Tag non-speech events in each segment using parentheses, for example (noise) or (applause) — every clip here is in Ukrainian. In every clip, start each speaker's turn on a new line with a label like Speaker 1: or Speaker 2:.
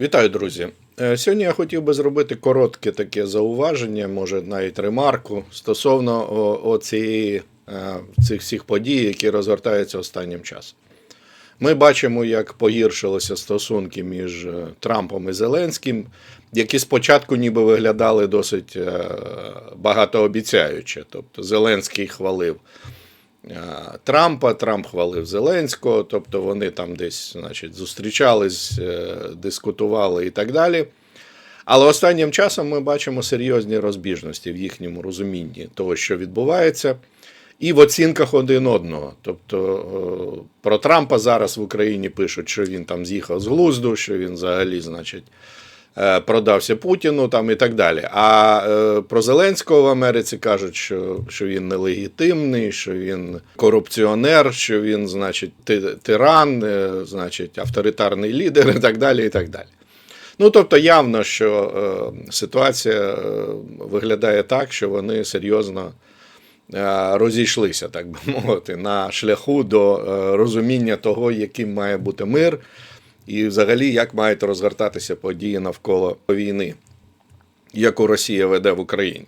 Speaker 1: Вітаю, друзі. Е, Сьогодні я хотів би зробити коротке таке зауваження, може навіть ремарку стосовно о- е, цих всіх подій, які розгортаються останнім часом. Ми бачимо, як погіршилися стосунки між е, Трампом і Зеленським, які спочатку ніби виглядали досить багатообіцяюче. Тобто Зеленський хвалив Трампа, Трамп хвалив Зеленського, тобто вони там десь значить, зустрічались, е, дискутували і так далі. Але останнім часом ми бачимо серйозні розбіжності в їхньому розумінні того, що відбувається, і в оцінках один одного. Тобто е, про Трампа зараз в Україні пишуть, що він там з'їхав з глузду, що він взагалі, значить, продався Путіну там і так далі. А е, про Зеленського в Америці кажуть, що, що він нелегітимний, що він корупціонер, що він, значить, тиран, е, значить, авторитарний лідер і так далі. і так далі. Ну, тобто, явно, що е, ситуація е, виглядає так, що вони серйозно е, розійшлися, так би (laughs) мовити, на шляху до е, розуміння того, яким має бути мир, і взагалі як мають розгортатися події навколо війни, яку Росія веде в Україні.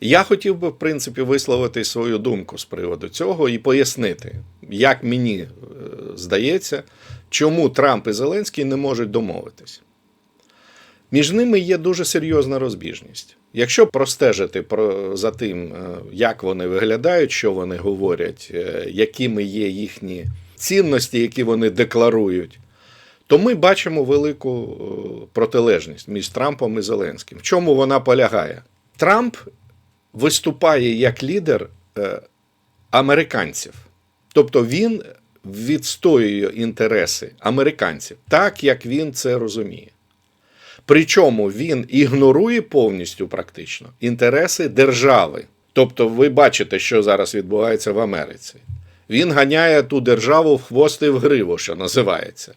Speaker 1: Я хотів би, в принципі, висловити свою думку з приводу цього і пояснити, як мені е, здається, чому Трамп і Зеленський не можуть домовитись. Між ними є дуже серйозна розбіжність. Якщо простежити про, за тим, е, як вони виглядають, що вони говорять, е, якими є їхні цінності, які вони декларують, то ми бачимо велику е, протилежність між Трампом і Зеленським. В чому вона полягає? Трамп виступає як лідер е, американців. Тобто він відстоює інтереси американців, так як він це розуміє. Причому він ігнорує повністю практично інтереси держави. Тобто, ви бачите, що зараз відбувається в Америці. Він ганяє ту державу в хвост і в гриву, що називається.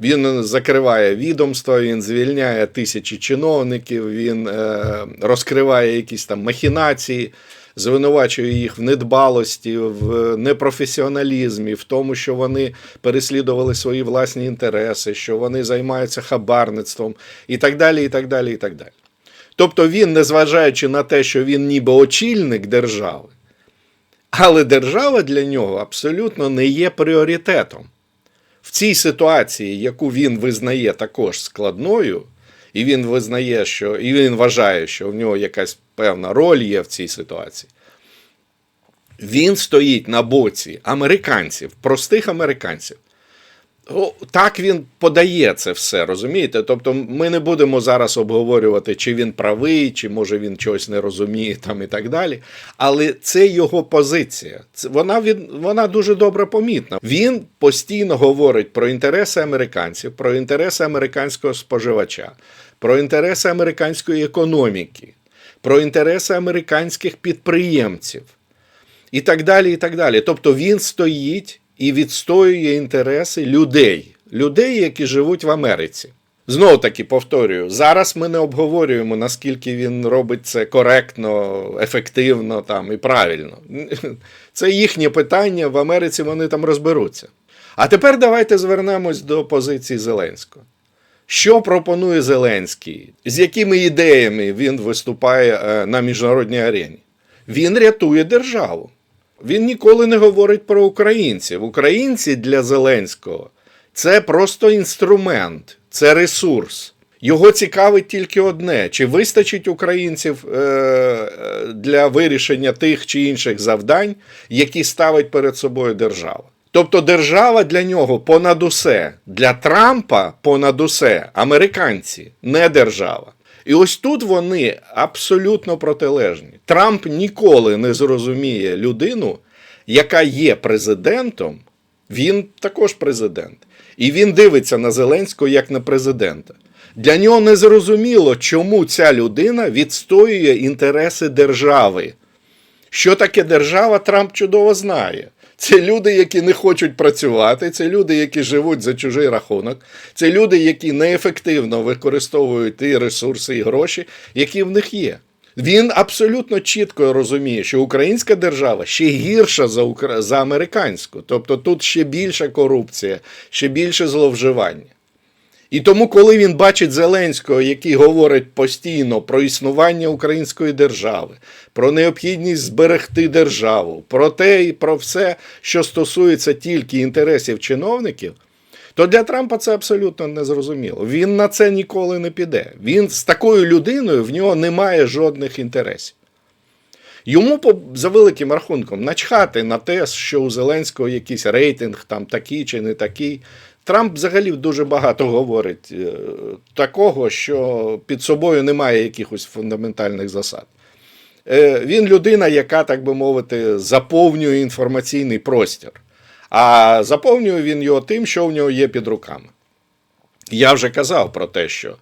Speaker 1: Він закриває відомства, він звільняє тисячі чиновників, він е, розкриває якісь там махінації, звинувачує їх в недбалості, в непрофесіоналізмі, в тому, що вони переслідували свої власні інтереси, що вони займаються хабарництвом і так далі. і так далі, і так далі. Тобто він, незважаючи на те, що він ніби очільник держави, але держава для нього абсолютно не є пріоритетом. В цій ситуації, яку він визнає також складною, і він визнає, що і він вважає, що в нього якась певна роль є в цій ситуації. Він стоїть на боці американців, простих американців. О, Так він подає це все, розумієте? Тобто, ми не будемо зараз обговорювати, чи він правий, чи може він чогось не розуміє там і так далі. Але це його позиція. Вона, від, вона дуже добре помітна. Він постійно говорить про інтереси американців, про інтереси американського споживача, про інтереси американської економіки, про інтереси американських підприємців і так далі. і так далі. Тобто він стоїть і відстоює інтереси людей, людей, які живуть в Америці. Знову таки повторюю, зараз ми не обговорюємо, наскільки він робить це коректно, ефективно там, і правильно. (laughs) Це їхнє питання, в Америці вони там розберуться. А тепер давайте звернемось до позиції Зеленського. Що пропонує Зеленський? З якими ідеями він виступає е, на міжнародній арені? Він рятує державу. Він ніколи не говорить про українців. Українці для Зеленського це просто інструмент, це ресурс. Його цікавить тільки одне: чи вистачить українців е, для вирішення тих чи інших завдань, які ставить перед собою держава. Тобто держава для нього понад усе, для Трампа понад усе американці, не держава. І ось тут вони абсолютно протилежні. Трамп ніколи не зрозуміє людину, яка є президентом, він також президент. І він дивиться на Зеленського як на президента. Для нього не зрозуміло, чому ця людина відстоює інтереси держави. Що таке держава, Трамп чудово знає. Це люди, які не хочуть працювати, це люди, які живуть за чужий рахунок, це люди, які неефективно використовують ті ресурси і гроші, які в них є. Він абсолютно чітко розуміє, що українська держава ще гірша за, укра... за американську. Тобто тут ще більша корупція, ще більше зловживання. І тому, коли він бачить Зеленського, який говорить постійно про існування української держави, про необхідність зберегти державу, про те і про все, що стосується тільки інтересів чиновників, то для Трампа це абсолютно незрозуміло. Він на це ніколи не піде. Він з такою людиною в нього немає жодних інтересів. Йому за великим рахунком начхати на те, що у Зеленського якийсь рейтинг там такий чи не такий. Трамп взагалі дуже багато говорить е, такого, що під собою немає якихось фундаментальних засад. Е, Він людина, яка, так би мовити, заповнює інформаційний простір. А заповнює він його тим, що в нього є під руками. Я вже казав про те, що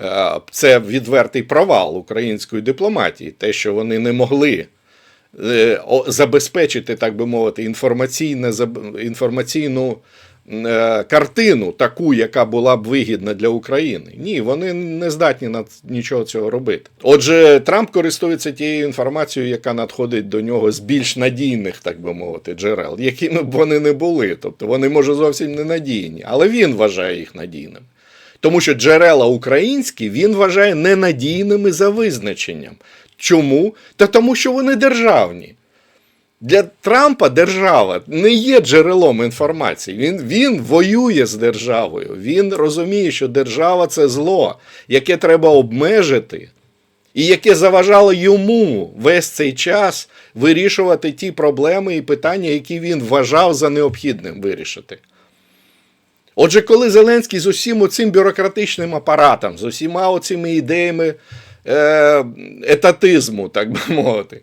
Speaker 1: е, це відвертий провал української дипломатії, те, що вони не могли забезпечити, так би мовити, інформаційну картину, таку, яка була б вигідна для України. Ні, вони не здатні на нічого цього робити. Отже, Трамп користується тією інформацією, яка надходить до нього з більш надійних, так би мовити, джерел, якими б вони не були. Тобто вони, може, зовсім не надійні, але він вважає їх надійними. Тому що джерела українські він вважає ненадійними за визначенням. Чому? Та тому, що вони державні. Для Трампа держава не є джерелом інформації. Він, він воює з державою. Він розуміє, що держава це зло, яке треба обмежити, і яке заважало йому весь цей час вирішувати ті проблеми і питання, які він вважав за необхідним вирішити. Отже, коли Зеленський з усім оцим бюрократичним апаратом, з усіма оцими ідеями е, етатизму, так би мовити,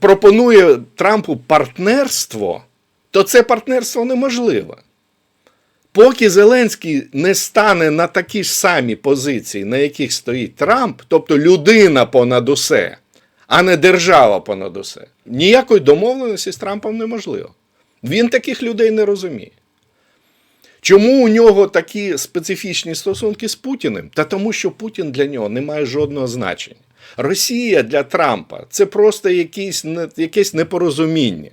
Speaker 1: пропонує Трампу партнерство, то це партнерство неможливе. Поки Зеленський не стане на такі ж самі позиції, на яких стоїть Трамп, тобто людина понад усе, а не держава понад усе, ніякої домовленості з Трампом неможливо. Він таких людей не розуміє. Чому у нього такі специфічні стосунки з Путіним? Та тому, що Путін для нього не має жодного значення. Росія для Трампа це просто якісь, якесь непорозуміння,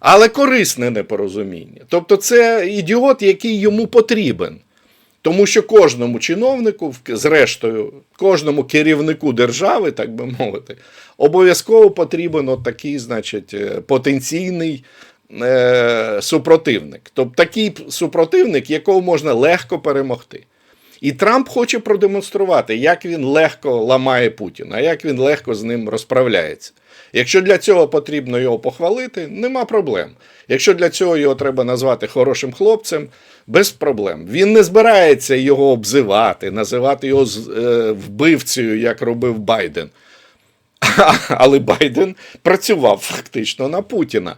Speaker 1: але корисне непорозуміння. Тобто, це ідіот, який йому потрібен. Тому що кожному чиновнику, зрештою, кожному керівнику держави, так би мовити, обов'язково потрібен от такий, значить, е, потенційний е, супротивник. Тобто такий супротивник, якого можна легко перемогти. І Трамп хоче продемонструвати, як він легко ламає Путіна, як він легко з ним розправляється. Якщо для цього потрібно його похвалити, нема проблем. Якщо для цього його треба назвати хорошим хлопцем, без проблем. Він не збирається його обзивати, називати його е, вбивцею, як робив Байден. (laughs) Але Байден працював фактично на Путіна.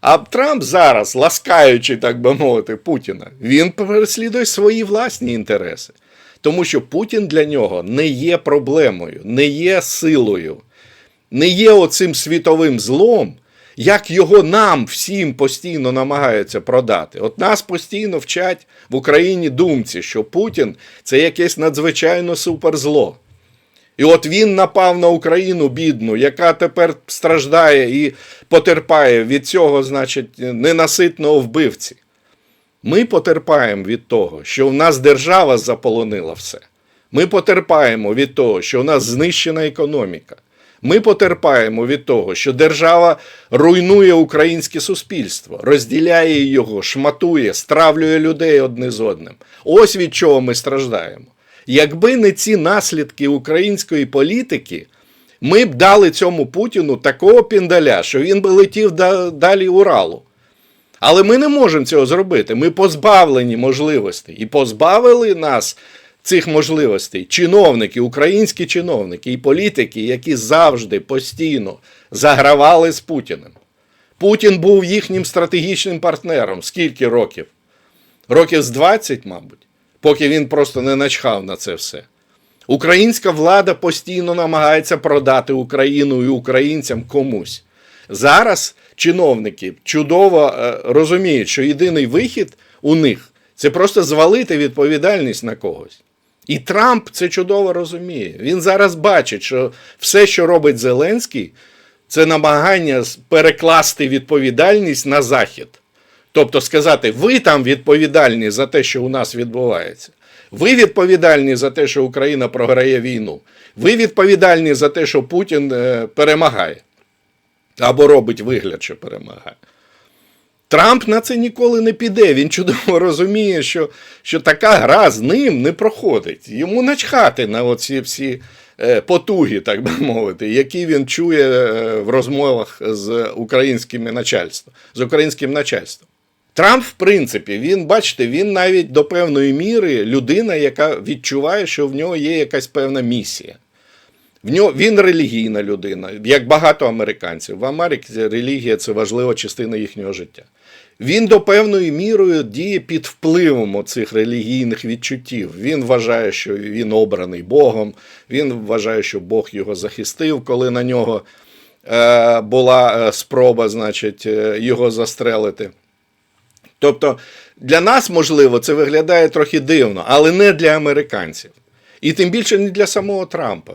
Speaker 1: А Трамп зараз, ласкаючи, так би мовити, Путіна, він переслідує свої власні інтереси. Тому що Путін для нього не є проблемою, не є силою, не є оцим світовим злом, як його нам всім постійно намагаються продати. От нас постійно вчать в Україні думці, що Путін це якесь надзвичайно суперзло. І от він напав на Україну бідну, яка тепер страждає і потерпає від цього, значить, ненаситного вбивці. Ми потерпаємо від того, що в нас держава заполонила все. Ми потерпаємо від того, що в нас знищена економіка. Ми потерпаємо від того, що держава руйнує українське суспільство, розділяє його, шматує, стравлює людей одне з одним. Ось від чого ми страждаємо. Якби не ці наслідки української політики, ми б дали цьому Путіну такого піндаля, що він би летів да- далі Уралу. Але ми не можемо цього зробити. Ми позбавлені можливостей. І позбавили нас цих можливостей чиновники, українські чиновники і політики, які завжди постійно загравали з Путіним. Путін був їхнім стратегічним партнером. Скільки років? Років з 20, мабуть, поки він просто не начхав на це все. Українська влада постійно намагається продати Україну і українцям комусь. Зараз чиновники чудово е, розуміють, що єдиний вихід у них це просто звалити відповідальність на когось. І Трамп це чудово розуміє. Він зараз бачить, що все, що робить Зеленський, це намагання перекласти відповідальність на Захід. Тобто сказати, ви там відповідальні за те, що у нас відбувається. Ви відповідальні за те, що Україна програє війну. Ви відповідальні за те, що Путін е, перемагає. Або робить вигляд, що перемагає. Трамп на це ніколи не піде. Він чудово розуміє, що, що така гра з ним не проходить. Йому начхати на оці всі е, потуги, так би мовити, які він чує е, в розмовах з українським начальством, з українським начальством. Трамп, в принципі, він, бачите, він навіть до певної міри людина, яка відчуває, що в нього є якась певна місія. В нього він релігійна людина, як багато американців. В Америці релігія це важлива частина їхнього життя. Він до певної міри діє під впливом цих релігійних відчуттів. Він вважає, що він обраний Богом, він вважає, що Бог його захистив, коли на нього е, була е, спроба, значить, е, його застрелити. Тобто для нас, можливо, це виглядає трохи дивно, але не для американців. І тим більше не для самого Трампа.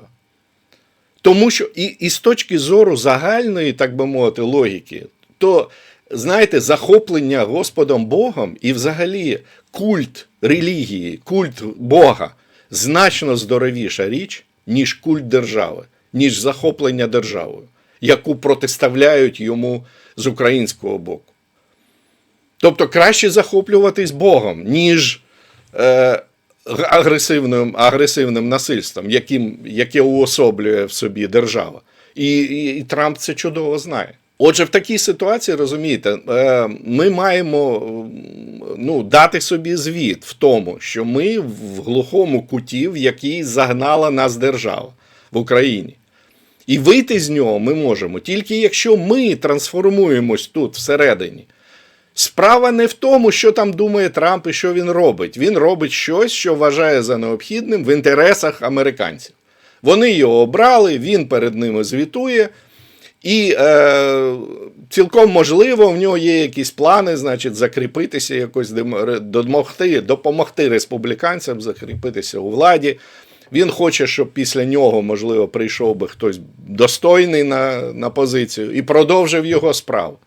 Speaker 1: Тому що і, і з точки зору загальної, так би мовити, логіки, то, знаєте, захоплення Господом Богом і взагалі культ релігії, культ Бога значно здоровіша річ, ніж культ держави, ніж захоплення державою, яку протиставляють йому з українського боку. Тобто краще захоплюватись Богом, ніж е, агресивним, агресивним насильством, яким, яке уособлює в собі держава. І, і, і Трамп це чудово знає. Отже, в такій ситуації, розумієте, е, ми маємо ну, дати собі звіт в тому, що ми в глухому куті, в який загнала нас держава в Україні. І вийти з нього ми можемо тільки якщо ми трансформуємось тут всередині. Справа не в тому, що там думає Трамп і що він робить. Він робить щось, що вважає за необхідним в інтересах американців. Вони його обрали, він перед ними звітує. І е, цілком можливо, в нього є якісь плани, значить, закріпитися, якось домогти, допомогти республіканцям закріпитися у владі. Він хоче, щоб після нього, можливо, прийшов би хтось достойний на, на позицію і продовжив його справу.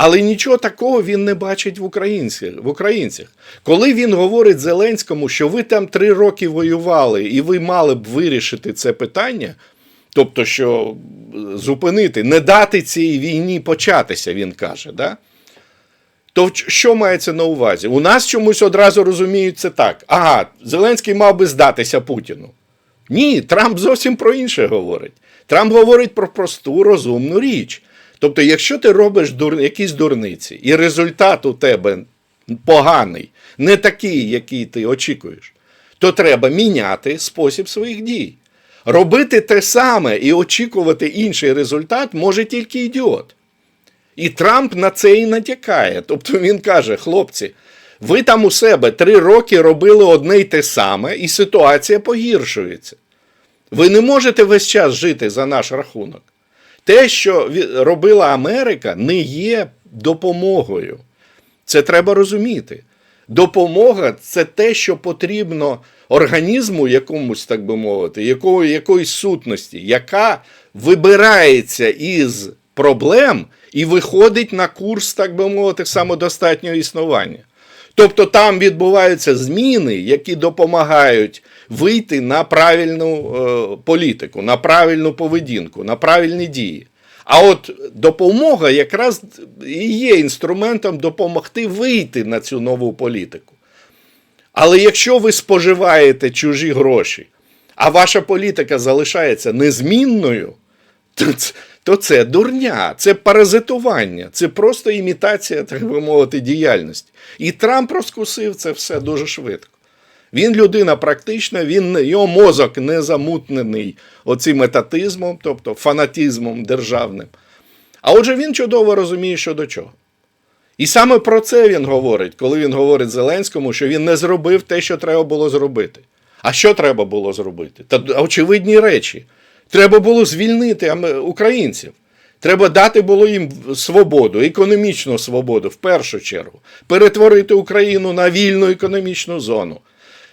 Speaker 1: Але нічого такого він не бачить в українцях. в українцях. Коли він говорить Зеленському, що ви там три роки воювали і ви мали б вирішити це питання, тобто, що зупинити, не дати цій війні початися, він каже. Да? То що мається на увазі? У нас чомусь одразу розуміють це так. Ага, Зеленський мав би здатися Путіну. Ні, Трамп зовсім про інше говорить. Трамп говорить про просту розумну річ. Тобто, якщо ти робиш дур... якісь дурниці, і результат у тебе поганий, не такий, який ти очікуєш, то треба міняти спосіб своїх дій. Робити те саме і очікувати інший результат може тільки ідіот. І Трамп на це і натякає. Тобто він каже: хлопці, ви там у себе три роки робили одне й те саме, і ситуація погіршується. Ви не можете весь час жити за наш рахунок. Те, що робила Америка, не є допомогою. Це треба розуміти. Допомога це те, що потрібно організму якомусь, так би мовити, якого, якоїсь сутності, яка вибирається із проблем і виходить на курс, так би мовити, самодостатнього існування. Тобто там відбуваються зміни, які допомагають вийти на правильну е, політику, на правильну поведінку, на правильні дії. А от допомога якраз і є інструментом допомогти вийти на цю нову політику. Але якщо ви споживаєте чужі гроші, а ваша політика залишається незмінною, то це, то це дурня, це паразитування, це просто імітація, так би мовити, діяльності. І Трамп розкусив це все дуже швидко. Він людина практична, він, його мозок не замутнений оцим етатизмом, тобто фанатизмом державним. А отже, він чудово розуміє, що до чого. І саме про це він говорить, коли він говорить Зеленському, що він не зробив те, що треба було зробити. А що треба було зробити? Та очевидні речі. Треба було звільнити українців. Треба дати було їм свободу, економічну свободу в першу чергу, перетворити Україну на вільну економічну зону,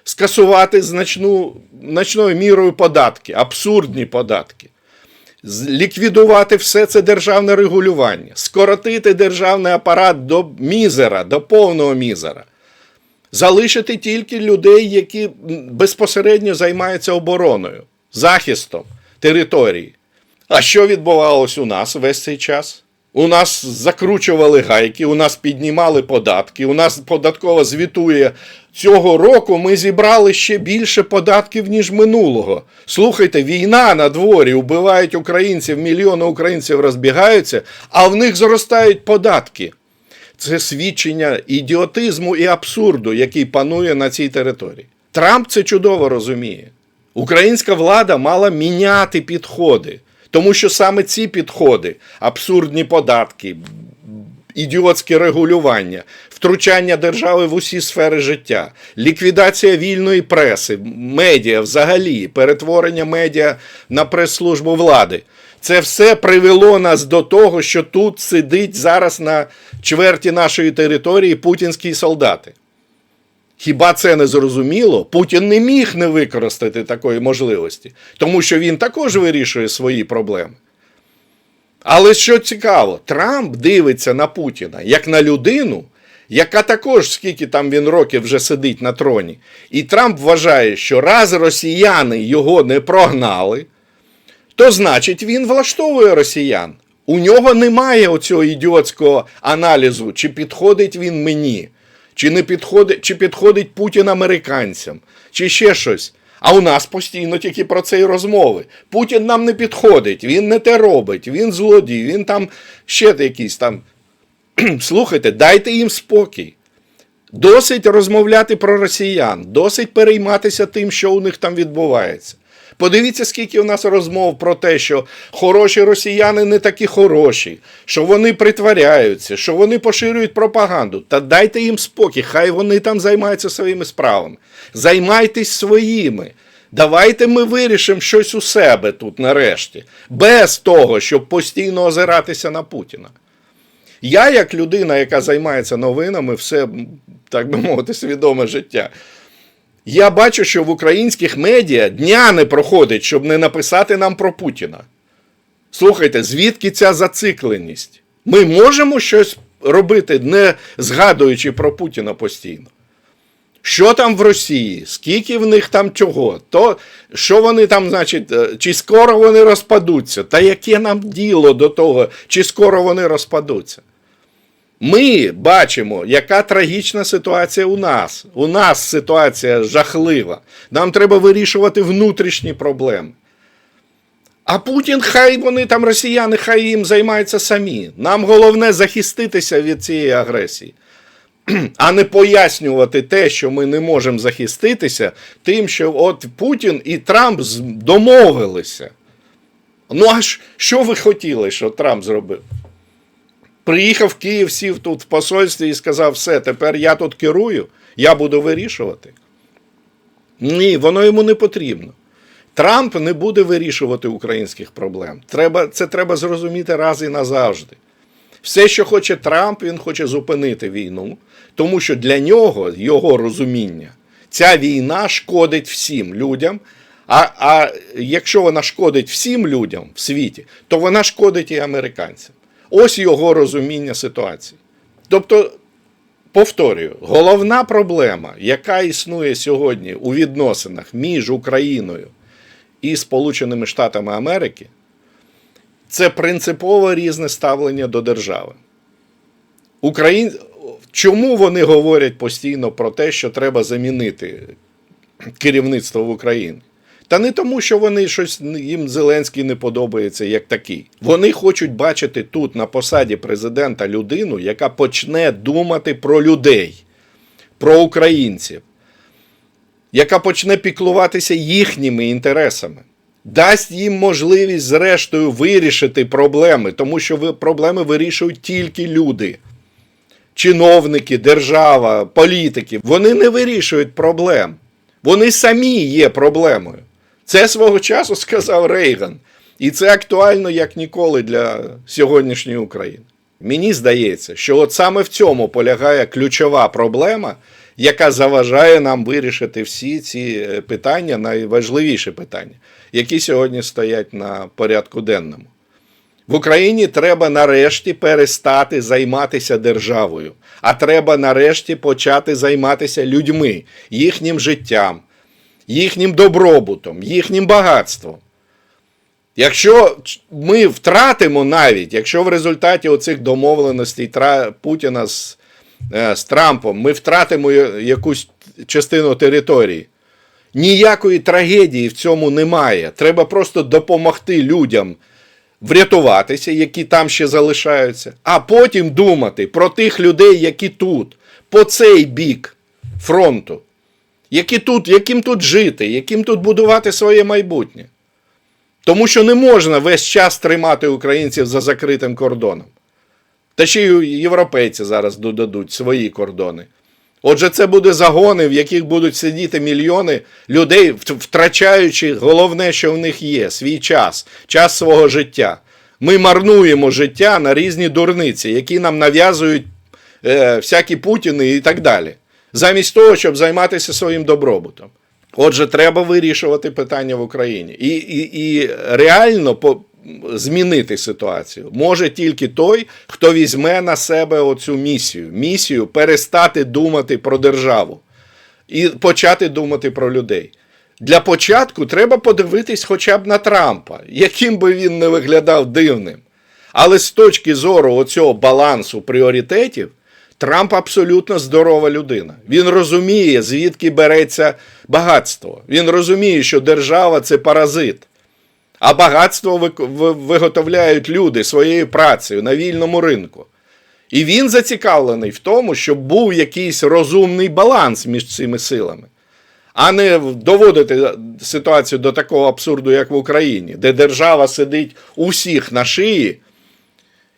Speaker 1: скасувати значну, значною мірою податки, абсурдні податки, ліквідувати все це державне регулювання, скоротити державний апарат до мізера, до повного мізера, залишити тільки людей, які безпосередньо займаються обороною, захистом території. А що відбувалось у нас весь цей час? У нас закручували гайки, у нас піднімали податки, у нас податкова звітує. Цього року ми зібрали ще більше податків, ніж минулого. Слухайте, війна на дворі, убивають українців, мільйони українців розбігаються, а в них зростають податки. Це свідчення ідіотизму і абсурду, який панує на цій території. Трамп це чудово розуміє. Українська влада мала міняти підходи, тому що саме ці підходи, абсурдні податки, ідіотське регулювання, втручання держави в усі сфери життя, ліквідація вільної преси, медіа взагалі, перетворення медіа на прес-службу влади. Це все привело нас до того, що тут сидить зараз на чверті нашої території путінські солдати. Хіба це не зрозуміло? Путін не міг не використати такої можливості, тому що він також вирішує свої проблеми. Але що цікаво, Трамп дивиться на Путіна як на людину, яка також, скільки там він років вже сидить на троні. І Трамп вважає, що раз росіяни його не прогнали, то значить він влаштовує росіян. У нього немає оцього ідіотського аналізу, чи підходить він мені, чи не підходить, чи підходить Путін американцям, чи ще щось. А у нас постійно тільки про це і розмови. Путін нам не підходить, він не те робить, він злодій, він там ще якийсь там. (clears throat) Слухайте, дайте їм спокій. Досить розмовляти про росіян, досить перейматися тим, що у них там відбувається. Подивіться, скільки у нас розмов про те, що хороші росіяни не такі хороші, що вони притворяються, що вони поширюють пропаганду. Та дайте їм спокій, хай вони там займаються своїми справами. Займайтесь своїми. Давайте ми вирішимо щось у себе тут нарешті, без того, щоб постійно озиратися на Путіна. Я, як людина, яка займається новинами, все, так би мовити, свідоме життя. Я бачу, що в українських медіа дня не проходить, щоб не написати нам про Путіна. Слухайте, звідки ця зацикленість? Ми можемо щось робити, не згадуючи про Путіна постійно. Що там в Росії? Скільки в них там чого? То що вони там, значить, е, чи скоро вони розпадуться? Та яке нам діло до того, чи скоро вони розпадуться? Ми бачимо, яка трагічна ситуація у нас. У нас ситуація жахлива. Нам треба вирішувати внутрішні проблеми. А Путін, хай вони там росіяни, хай їм займаються самі. Нам головне захиститися від цієї агресії, (clears throat) а не пояснювати те, що ми не можемо захиститися, тим, що от Путін і Трамп домовилися. Ну а що ви хотіли, що Трамп зробив? Приїхав Київ, сів тут в посольстві і сказав: все, тепер я тут керую, я буду вирішувати. Ні, воно йому не потрібно. Трамп не буде вирішувати українських проблем. Треба, це треба зрозуміти раз і назавжди. Все, що хоче Трамп, він хоче зупинити війну, тому що для нього, його розуміння, ця війна шкодить всім людям. А, а якщо вона шкодить всім людям в світі, то вона шкодить і американцям. Ось його розуміння ситуації. Тобто, повторюю, головна проблема, яка існує сьогодні у відносинах між Україною і Сполученими Штатами Америки, це принципово різне ставлення до держави. Україн... Чому вони говорять постійно про те, що треба замінити керівництво в Україні? Та не тому, що вони щось їм Зеленський не подобається як такий. Вони хочуть бачити тут на посаді президента людину, яка почне думати про людей, про українців, яка почне піклуватися їхніми інтересами, дасть їм можливість, зрештою, вирішити проблеми, тому що проблеми вирішують тільки люди. Чиновники, держава, політики, вони не вирішують проблем. Вони самі є проблемою. Це свого часу сказав Рейган. І це актуально як ніколи для сьогоднішньої України. Мені здається, що от саме в цьому полягає ключова проблема, яка заважає нам вирішити всі ці е, питання, найважливіші питання, які сьогодні стоять на порядку денному. В Україні треба нарешті перестати займатися державою, а треба нарешті почати займатися людьми, їхнім життям, їхнім добробутом, їхнім багатством. Якщо ми втратимо навіть, якщо в результаті оцих домовленостей Путіна з, е, з Трампом ми втратимо якусь частину території, ніякої трагедії в цьому немає. Треба просто допомогти людям врятуватися, які там ще залишаються, а потім думати про тих людей, які тут, по цей бік фронту, які тут, яким тут жити, яким тут будувати своє майбутнє. Тому що не можна весь час тримати українців за закритим кордоном. Та ще й європейці зараз додадуть свої кордони. Отже, це буде загони, в яких будуть сидіти мільйони людей, втрачаючи головне, що в них є свій час, час свого життя. Ми марнуємо життя на різні дурниці, які нам нав'язують е, всякі Путіни і так далі, замість того, щоб займатися своїм добробутом. Отже, треба вирішувати питання в Україні. І, і, і реально по, змінити ситуацію може тільки той, хто візьме на себе оцю місію. Місію перестати думати про державу і почати думати про людей. Для початку треба подивитись хоча б на Трампа, яким би він не виглядав дивним. Але з точки зору оцього балансу пріоритетів, Трамп абсолютно здорова людина. Він розуміє, звідки береться багатство. Він розуміє, що держава це паразит. А багатство виготовляють люди своєю працею на вільному ринку. І він зацікавлений в тому, щоб був якийсь розумний баланс між цими силами, а не доводити ситуацію до такого абсурду, як в Україні, де держава сидить у всіх на шиї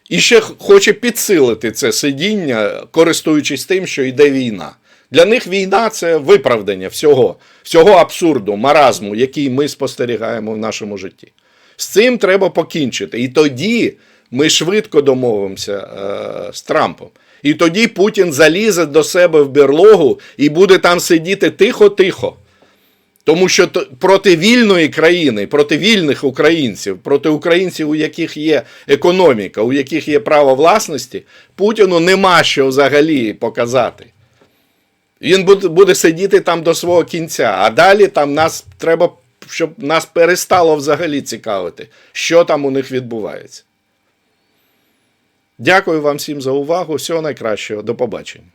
Speaker 1: і ще хоче підсилити це сидіння, користуючись тим, що йде війна. Для них війна це виправдання всього, всього абсурду, маразму, який ми спостерігаємо в нашому житті. З цим треба покінчити. І тоді ми швидко домовимося е, з Трампом. І тоді Путін залізе до себе в берлогу і буде там сидіти тихо-тихо. Тому що проти вільної країни, проти вільних українців, проти українців, у яких є економіка, у яких є право власності, Путіну нема що взагалі показати. Він буде, сидіти там до свого кінця, а далі там нас треба, щоб нас перестало взагалі цікавити, що там у них відбувається. Дякую вам всім за увагу. Всього найкращого. До побачення.